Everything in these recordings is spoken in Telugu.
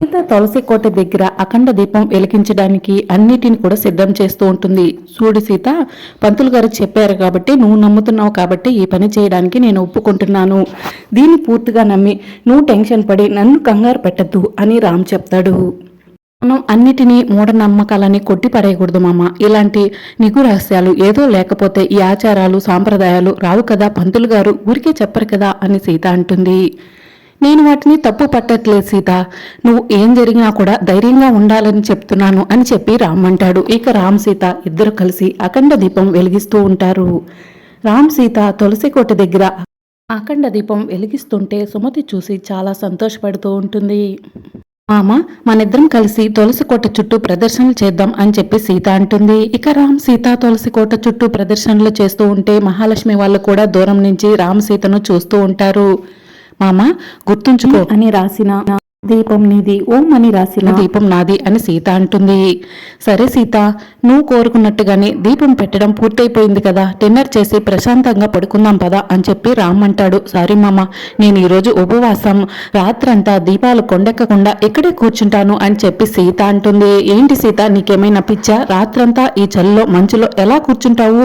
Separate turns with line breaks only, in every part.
సీత తులసి కోట దగ్గర అఖండ దీపం వెలిగించడానికి అన్నిటిని కూడా సిద్ధం చేస్తూ ఉంటుంది. సూడు సీత పంతులు గారు చెప్పారు కాబట్టి నువ్వు నమ్ముతున్నావు కాబట్టి ఈ పని చేయడానికి నేను ఒప్పుకుంటున్నాను. దీన్ని పూర్తిగా నమ్మి నువ్వు టెన్షన్ పడి నన్ను కంగారు పెట్టద్దు అని రామ్ చెప్తాడు. మనం అన్నిటినీ మూఢనమ్మకాలని కొట్టి పడేయకూడదు మామ. ఇలాంటి నిగు రహస్యాలు ఏదో లేకపోతే ఈ ఆచారాలు సాంప్రదాయాలు రావు కదా? పంతులు గారు ఊరికే చెప్పరు కదా? అని సీత అంటుంది. నేను వాటిని తప్పు పట్టట్లేదు సీత. నువ్వు ఏం జరిగినా కూడా ధైర్యంగా ఉండాలని చెప్తున్నాను అని చెప్పి రామ్ అంటాడు. ఇక రామ్ సీత ఇద్దరు కలిసి అఖండ దీపం వెలిగిస్తూ ఉంటారు. రామ్ సీత తులసి కోట దగ్గర అఖండ దీపం వెలిగిస్తుంటే సుమతి చూసి చాలా సంతోషపడుతూ ఉంటుంది. మామ మనిద్దరం కలిసి తులసి కోట చుట్టూ ప్రదర్శనలు చేద్దాం అని చెప్పి సీత అంటుంది. ఇక రామ్ సీత తులసి కోట చుట్టూ ప్రదర్శనలు చేస్తూ ఉంటే మహాలక్ష్మి వాళ్ళు కూడా దూరం నుంచి రామ్ సీతను చూస్తూ ఉంటారు. మామ గుర్తుంచుకో. అని రాసిన దీపం నీది ఓం అని రాసిన దీపం నాది అని సీత అంటుంది. సరే సీత నువ్వు కోరుకున్నట్టుగానే దీపం పెట్టడం పూర్తయిపోయింది కదా డిన్నర్ చేసి ప్రశాంతంగా పడుకుందాం పదా అని చెప్పి రామ్ అంటాడు. సారీ మామ నేను ఈరోజు ఉపవాసం రాత్రంతా దీపాలు కొండెక్కకుండా ఇక్కడే కూర్చుంటాను అని చెప్పి సీత అంటుంది. ఏంటి సీత నీకేమైనా పిచ్చా? రాత్రంతా ఈ చలిలో మంచులో ఎలా కూర్చుంటావు?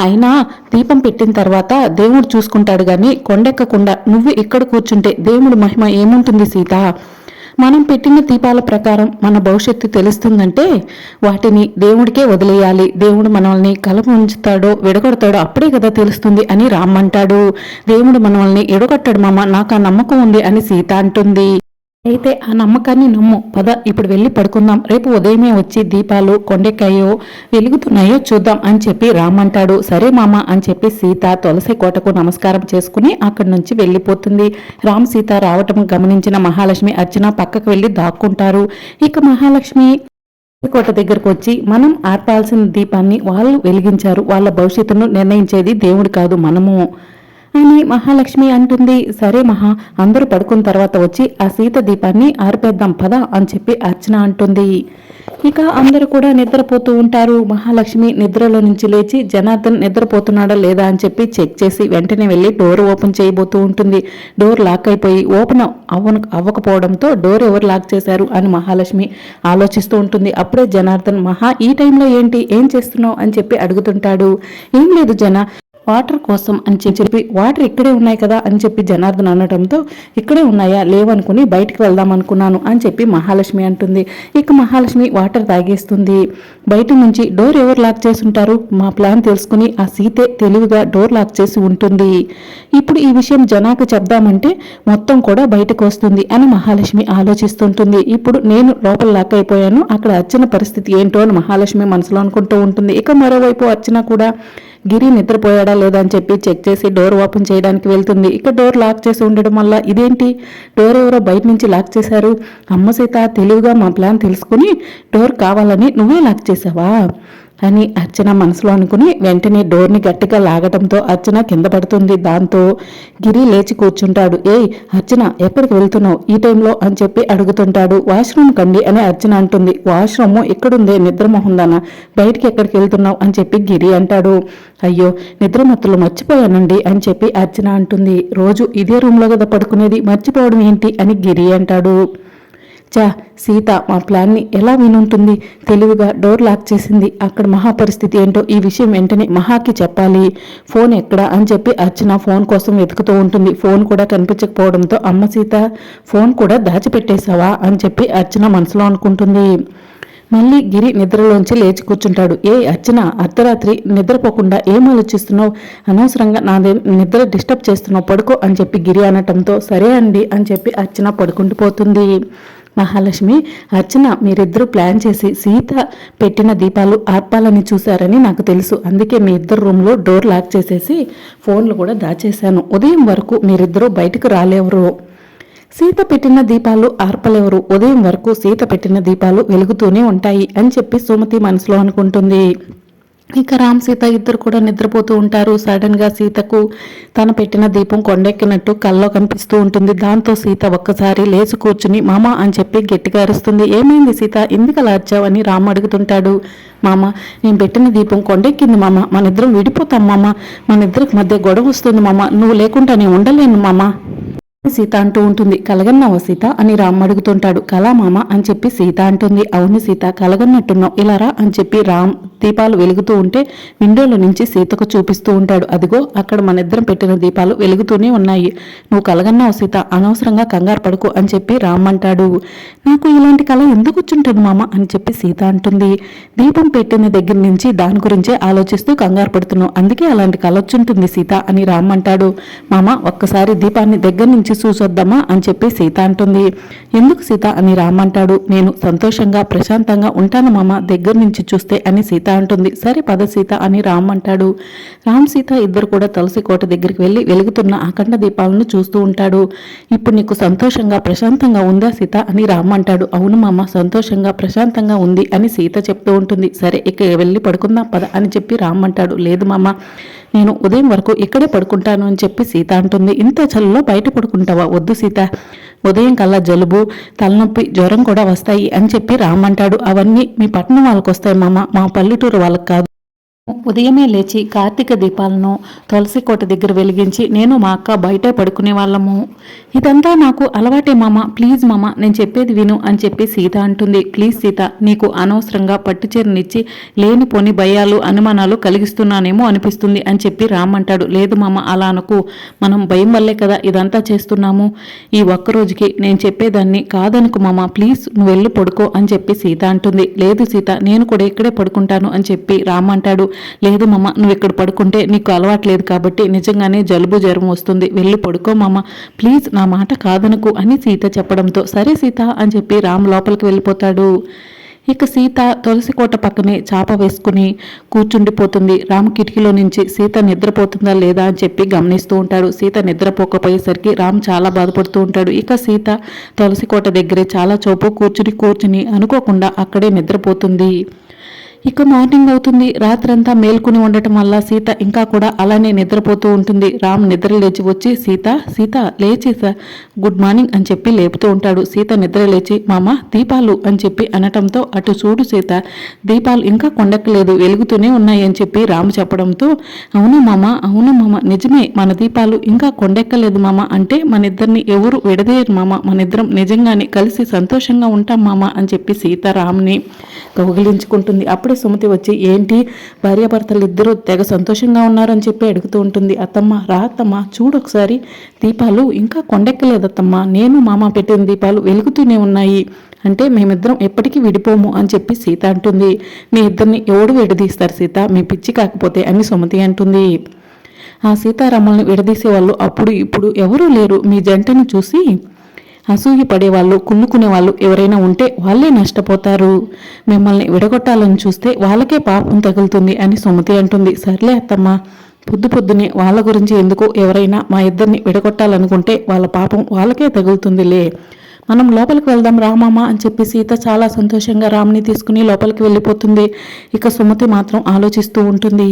అయినా దీపం పెట్టిన తర్వాత దేవుడు చూసుకుంటాడు గాని కొండెక్కకుండా నువ్వు ఇక్కడ కూర్చుంటే దేవుడు మహిమ ఏముంటుంది సీత? మనం పెట్టిన దీపాల ప్రకారం మన భవిష్యత్తు తెలుస్తుందంటే వాటిని దేవుడికే వదిలేయాలి. దేవుడు మనల్ని కలప ఉంచుతాడో విడగొడతాడో అప్పుడే కదా తెలుస్తుంది అని రామ్మంటాడు దేవుడు మనల్ని ఎడగొట్టాడు మామ నాకు ఆ నమ్మకం ఉంది అని సీత అంటుంది. అయితే ఆ నమ్మకాన్ని నమ్ము. పద ఇప్పుడు వెళ్ళి పడుకుందాం. రేపు ఉదయమే వచ్చి దీపాలు కొండెక్కాయో వెలుగుతున్నాయో చూద్దాం అని చెప్పి రామంటాడు. సరే మామ అని చెప్పి సీత తులసి కోటకు నమస్కారం చేసుకుని అక్కడి నుంచి వెళ్ళిపోతుంది. రామ్ సీత రావటం గమనించిన మహాలక్ష్మి అర్చన పక్కకు వెళ్ళి దాక్కుంటారు. ఇక మహాలక్ష్మి కోట దగ్గరకు వచ్చి మనం ఆర్పాల్సిన దీపాన్ని వాళ్ళు వెలిగించారు. వాళ్ళ భవిష్యత్తును నిర్ణయించేది దేవుడు కాదు మనము. అని మహాలక్ష్మి అంటుంది. సరే మహా అందరూ పడుకున్న తర్వాత వచ్చి ఆ సీత దీపాన్ని ఆర్పేద్దాం పద అని చెప్పి అర్చన అంటుంది. ఇక అందరూ కూడా నిద్రపోతూ ఉంటారు. మహాలక్ష్మి నిద్రలో నుంచి లేచి జనార్దన్ నిద్రపోతున్నాడా లేదా అని చెప్పి చెక్ చేసి వెంటనే వెళ్ళి డోర్ ఓపెన్ చేయబోతూ ఉంటుంది. డోర్ లాక్ అయిపోయి ఓపెన్ అవ్వ అవ్వకపోవడంతో డోర్ ఎవరు లాక్ చేశారు అని మహాలక్ష్మి ఆలోచిస్తూ ఉంటుంది. అప్పుడే జనార్దన్ మహా ఈ టైంలో ఏంటి? ఏం చేస్తున్నావు? అని చెప్పి అడుగుతుంటాడు. ఏం లేదు జన వాటర్ కోసం అని చెప్పి వాటర్ ఇక్కడే ఉన్నాయి కదా అని చెప్పి జనార్దన్ అనడంతో ఇక్కడే ఉన్నాయా? లేవనుకుని బయటికి వెళ్దాం అనుకున్నాను అని చెప్పి మహాలక్ష్మి అంటుంది. ఇక మహాలక్ష్మి వాటర్ తాగేస్తుంది. బయట నుంచి డోర్ ఎవరు లాక్ చేసి ఉంటారు మా ప్లాన్ తెలుసుకుని ఆ సీతే తెలివిగా డోర్ లాక్ చేసి ఉంటుంది. ఇప్పుడు ఈ విషయం జనాకు చెప్దామంటే మొత్తం కూడా బయటకు వస్తుంది అని మహాలక్ష్మి ఆలోచిస్తుంటుంది. ఇప్పుడు నేను లోపల లాక్ అయిపోయాను అక్కడ అర్చన పరిస్థితి ఏంటో అని మహాలక్ష్మి మనసులో అనుకుంటూ ఉంటుంది. ఇక మరోవైపు అర్చన కూడా గిరి నిద్రపోయాడా లేదా అని చెప్పి చెక్ చేసి డోర్ ఓపెన్ చేయడానికి వెళ్తుంది. ఇక డోర్ లాక్ చేసి ఉండడం వల్ల ఇదేంటి? డోర్ ఎవరో బయట నుంచి లాక్ చేశారు. అమ్మ సీత తెలివిగా మా ప్లాన్ తెలుసుకుని డోర్ కావాలని నువ్వే లాక్ చేసావా? అని అర్చన మనసులో అనుకుని వెంటనే డోర్ని గట్టిగా లాగటంతో అర్చన కింద పడుతుంది. దాంతో గిరి లేచి కూర్చుంటాడు. ఏయ్ అర్చన ఎక్కడికి వెళ్తున్నావు? ఈ టైంలో అని చెప్పి అడుగుతుంటాడు. వాష్రూమ్ కండి అని అర్చన అంటుంది. వాష్రూమ్ ఎక్కడుందే? నిద్రమోహందాన? బయటికి ఎక్కడికి వెళ్తున్నావు? అని చెప్పి గిరి అంటాడు. అయ్యో నిద్రమత్తులు మర్చిపోయానండి అని చెప్పి అర్చన అంటుంది. రోజు ఇదే రూమ్లో కదా పడుకునేది? మర్చిపోవడం ఏంటి? అని గిరి అంటాడు. చా సీత మా ప్లాన్ని ఎలా వినుంటుంది? తెలివిగా డోర్ లాక్ చేసింది. అక్కడ మహా పరిస్థితి ఏంటో ఈ విషయం వెంటనే మహాకి చెప్పాలి. ఫోన్ ఎక్కడా అని చెప్పి అర్చన ఫోన్ కోసం వెతుకుతూ ఉంటుంది. ఫోన్ కూడా కనిపించకపోవడంతో అమ్మ సీత ఫోన్ కూడా దాచిపెట్టేశావా? అని చెప్పి అర్చన మనసులో అనుకుంటుంది. మళ్ళీ గిరి నిద్రలోంచి లేచి కూర్చుంటాడు. ఏ అర్చన అర్ధరాత్రి నిద్రపోకుండా ఏం ఆలోచిస్తున్నావు? అనవసరంగా నా నిద్ర డిస్టర్బ్ చేస్తున్నావు. పడుకో అని చెప్పి గిరి అనటంతో సరే అండి అని చెప్పి అర్చన పడుకుంటూ పోతుంది మహాలక్ష్మి అర్చన మీరిద్దరూ ప్లాన్ చేసి సీత పెట్టిన దీపాలు ఆర్పాలని చూశారని నాకు తెలుసు. అందుకే మీ ఇద్దరు రూమ్లో డోర్ లాక్ చేసేసి ఫోన్లు కూడా దాచేశాను. ఉదయం వరకు మీరిద్దరూ బయటకు రాలేవరు. సీత పెట్టిన దీపాలు ఆర్పలేవరు. ఉదయం వరకు సీత పెట్టిన దీపాలు వెలుగుతూనే ఉంటాయి అని చెప్పి సుమతి మనసులో అనుకుంటుంది. ఇక రామ్ సీత ఇద్దరు కూడా నిద్రపోతూ ఉంటారు. సడన్గా సీతకు తన పెట్టిన దీపం కొండెక్కినట్టు కల్లో కనిపిస్తూ ఉంటుంది. దాంతో సీత ఒక్కసారి లేచి కూర్చుని మామ అని చెప్పి గట్టిగా అరుస్తుంది. ఏమైంది సీత? ఎందుకు అలా అరిచావని రామ్ అడుగుతుంటాడు. మామ నేను పెట్టిన దీపం కొండెక్కింది మామ. మన ఇద్దరం విడిపోతాం మామ. మన ఇద్దరికి మధ్య గొడవ వస్తుంది మామ. నువ్వు లేకుండా నేను ఉండలేను మామ. సీత అంటూ ఉంటుంది కలగన్నావా సీత? అని రామ్ అడుగుతుంటాడు. కళా మామ? అని చెప్పి సీత అంటుంది. అవును సీత కలగన్నట్టున్నావు. ఇలా రా అని చెప్పి రామ్ దీపాలు వెలుగుతూ ఉంటే విండోలో నుంచి సీతకు చూపిస్తూ ఉంటాడు. అదిగో అక్కడ మన ఇద్దరం పెట్టిన దీపాలు వెలుగుతూనే ఉన్నాయి. నువ్వు కలగన్నావు సీత అనవసరంగా కంగారు పడుకు అని చెప్పి రామ్ అంటాడు. నాకు ఇలాంటి కళ ఎందుకు వచ్చుంటుంది మామ? అని చెప్పి సీత అంటుంది. దీపం పెట్టిన దగ్గర నుంచి దాని గురించే ఆలోచిస్తూ కంగారు పడుతున్నావు. అందుకే అలాంటి కళ వచ్చుంటుంది సీత అని రామ్ అంటాడు. మామ ఒక్కసారి దీపాన్ని దగ్గర నుంచి చూసొద్దామా అని చెప్పి సీత అంటుంది. ఎందుకు సీత అని రామ్ అంటాడు నేను సంతోషంగా ప్రశాంతంగా ఉంటాను మామ దగ్గర నుంచి చూస్తే అని సీత అంటుంది. సరే పద సీత అని రామ్ అంటాడు. రామ్ సీత ఇద్దరు కూడా తులసి కోట దగ్గరికి వెళ్ళి వెలుగుతున్న అఖండ దీపాలను చూస్తూ ఉంటాడు. ఇప్పుడు నీకు సంతోషంగా ప్రశాంతంగా ఉందా సీత అని రామ్ అంటాడు. అవును మామ సంతోషంగా ప్రశాంతంగా ఉంది అని సీత చెప్తూ ఉంటుంది. సరే ఇక వెళ్ళి పడుకుందాం పద అని చెప్పి రామ్ అంటాడు. లేదు మామ నేను ఉదయం వరకు ఇక్కడే పడుకుంటాను అని చెప్పి సీత అంటుంది. ఇంత చలిలో బయట పడుకుంటావా? వద్దు సీత. ఉదయం కల్లా జలుబు తలనొప్పి జ్వరం కూడా వస్తాయి అని చెప్పి రామంటాడు అవన్నీ మీ పట్టణం వాళ్ళకి వస్తాయి మామ. మా పల్లెటూరు వాళ్ళకి కాదు. ఉదయమే లేచి కార్తీక దీపాలను తులసి కోట దగ్గర వెలిగించి నేను మా అక్క బయటే పడుకునే వాళ్ళము. ఇదంతా నాకు అలవాటే మామ ప్లీజ్ మామ నేను చెప్పేది విను అని చెప్పి సీత అంటుంది. ప్లీజ్ సీత నీకు అనవసరంగా పట్టుచీరనిచ్చి లేనిపోని భయాలు అనుమానాలు కలిగిస్తున్నానేమో అనిపిస్తుంది అని చెప్పి రామ్ అంటాడు. లేదు మామ అలా అనుకు. మనం భయం వల్లే కదా ఇదంతా చేస్తున్నాము. ఈ ఒక్కరోజుకి నేను చెప్పేదాన్ని కాదనుకు మామ ప్లీజ్ నువ్వు వెళ్ళి పడుకో అని చెప్పి సీత అంటుంది. లేదు సీత నేను కూడా ఇక్కడే పడుకుంటాను అని చెప్పి రామ్ అంటాడు. లేదు మమ్మ నువ్వు ఇక్కడ పడుకుంటే నీకు అలవాట్లేదు కాబట్టి నిజంగానే జలుబు జ్వరం వస్తుంది. వెళ్ళి పడుకో మమ్మ ప్లీజ్ నా మాట కాదనుకు అని సీత చెప్పడంతో సరే సీత అని చెప్పి రామ్ లోపలికి వెళ్ళిపోతాడు. ఇక సీత తులసి కోట పక్కనే చాప వేసుకుని కూర్చుండిపోతుంది. రామ్ కిటికీలో నుంచి సీత నిద్రపోతుందా లేదా అని చెప్పి గమనిస్తూ ఉంటాడు. సీత నిద్రపోకపోయేసరికి రామ్ చాలా బాధపడుతూ ఉంటాడు. ఇక సీత తులసి కోట దగ్గరే చాలా చోపు కూర్చుని కూర్చుని అనుకోకుండా అక్కడే నిద్రపోతుంది. ఇక మార్నింగ్ అవుతుంది. రాత్రంతా మేల్కొని ఉండటం వల్ల సీత ఇంకా కూడా అలానే నిద్రపోతూ ఉంటుంది. రామ్ నిద్ర లేచి వచ్చి సీత సీత లేచి గుడ్ మార్నింగ్ అని చెప్పి లేపుతూ ఉంటాడు. సీత నిద్ర లేచి మామ దీపాలు అని చెప్పి అనటంతో అటు చూడు సీత దీపాలు ఇంకా కొండక్కలేదు వెలుగుతూనే ఉన్నాయి అని చెప్పి రాము చెప్పడంతో అవును మామ అవును మామ నిజమే మన దీపాలు ఇంకా కొండెక్కలేదు మామ అంటే మన ఇద్దరిని ఎవరు విడదేయరు మామ మన ఇద్దరం నిజంగానే కలిసి సంతోషంగా ఉంటాం మామ అని చెప్పి సీత రామ్ని కౌగిలించుకుంటుంది అప్పుడు సుమతి వచ్చి ఏంటి? భార్యాభర్తలు ఇద్దరూ తెగ సంతోషంగా ఉన్నారని చెప్పి అడుగుతూ ఉంటుంది. అత్తమ్మ రా అత్తమ్మ చూడు ఒకసారి. దీపాలు ఇంకా కొండెక్కలేదత్తమ్మ. నేను మామ పెట్టిన దీపాలు వెలుగుతూనే ఉన్నాయి. అంటే మేమిద్దరం ఎప్పటికీ విడిపోము అని చెప్పి సీత అంటుంది. మీ ఇద్దరిని ఎవడు విడదీస్తారు సీత? మీ పిచ్చి కాకపోతే అని సుమతి అంటుంది. ఆ సీతారాముల్ని విడదీసే వాళ్ళు అప్పుడు ఇప్పుడు ఎవరూ లేరు. మీ జంటను చూసి అసూయ పడేవాళ్ళు కుళ్ళుకునే వాళ్ళు ఎవరైనా ఉంటే వాళ్ళే నష్టపోతారు. మిమ్మల్ని విడగొట్టాలని చూస్తే వాళ్ళకే పాపం తగులుతుంది అని సుమతి అంటుంది. సర్లే అత్తమ్మ పొద్దు పొద్దునే వాళ్ళ గురించి ఎందుకు ఎవరైనా మా ఇద్దరిని విడగొట్టాలనుకుంటే వాళ్ళ పాపం వాళ్ళకే తగులుతుందిలే. మనం లోపలికి వెళ్దాం రామామ అని చెప్పి సీత చాలా సంతోషంగా రామ్ని తీసుకుని లోపలికి వెళ్ళిపోతుంది. ఇక సుమతి మాత్రం ఆలోచిస్తూ ఉంటుంది.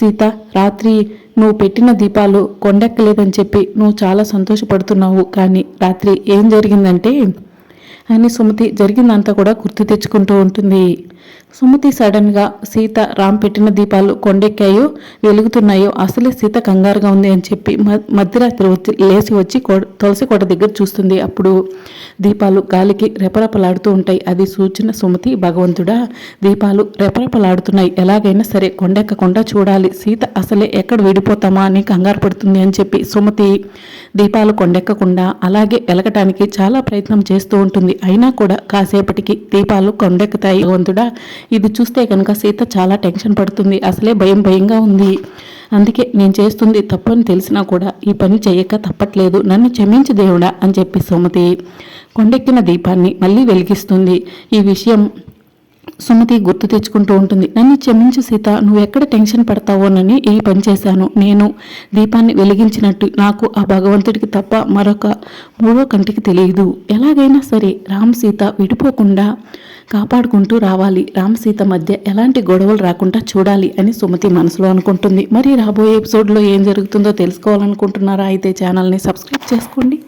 సీత రాత్రి నువ్వు పెట్టిన దీపాలు కొండెక్కలేదని చెప్పి నువ్వు చాలా సంతోషపడుతున్నావు. కానీ రాత్రి ఏం జరిగిందంటే అని సుమతి జరిగిందంతా కూడా గుర్తు తెచ్చుకుంటూ ఉంటుంది. సుమతి సడన్గా సీత రామ్ పెట్టిన దీపాలు కొండెక్కాయో వెలుగుతున్నాయో అసలే సీత కంగారుగా ఉంది అని చెప్పి మధ్యరాత్రి వచ్చి లేచి వచ్చి తులసి కోట దగ్గర చూస్తుంది. అప్పుడు దీపాలు గాలికి రెపరెపలాడుతూ ఉంటాయి. అది సూచన సుమతి భగవంతుడా దీపాలు రెపరెపలాడుతున్నాయి. ఎలాగైనా సరే కొండెక్కకుండా చూడాలి. సీత అసలే ఎక్కడ విడిపోతామా అని కంగారు పడుతుంది అని చెప్పి సుమతి దీపాలు కొండెక్కకుండా అలాగే వెలగటానికి చాలా ప్రయత్నం చేస్తూ ఉంటుంది. అయినా కూడా కాసేపటికి దీపాలు కొండెక్కుతాయి. భగవంతుడా ఇది చూస్తే కనుక సీత చాలా టెన్షన్ పడుతుంది. అసలే భయం భయంగా ఉంది. అందుకే నేను చేస్తుంది తప్పని తెలిసినా కూడా ఈ పని చేయక తప్పట్లేదు. నన్ను క్షమించి దేవుడా అని చెప్పి సుమతి కొండెక్కిన దీపాన్ని మళ్ళీ వెలిగిస్తుంది. ఈ విషయం సుమతి గుర్తు తెచ్చుకుంటూ ఉంటుంది. నన్ను క్షమించు సీత నువ్వు ఎక్కడ టెన్షన్ పడతావోనని ఈ పని చేశాను. నేను దీపాన్ని వెలిగించినట్టు నాకు ఆ భగవంతుడికి తప్ప మరొక మూడో కంటికి తెలియదు. ఎలాగైనా సరే రామ్ సీత విడిపోకుండా కాపాడుకుంటూ రావాలి. రామ్ సీత మధ్య ఎలాంటి గొడవలు రాకుండా చూడాలి అని సుమతి మనసులో అనుకుంటుంది. మరి రాబోయే ఎపిసోడ్లో ఏం జరుగుతుందో తెలుసుకోవాలనుకుంటున్నారా? అయితే ఛానల్ని సబ్స్క్రైబ్ చేసుకోండి.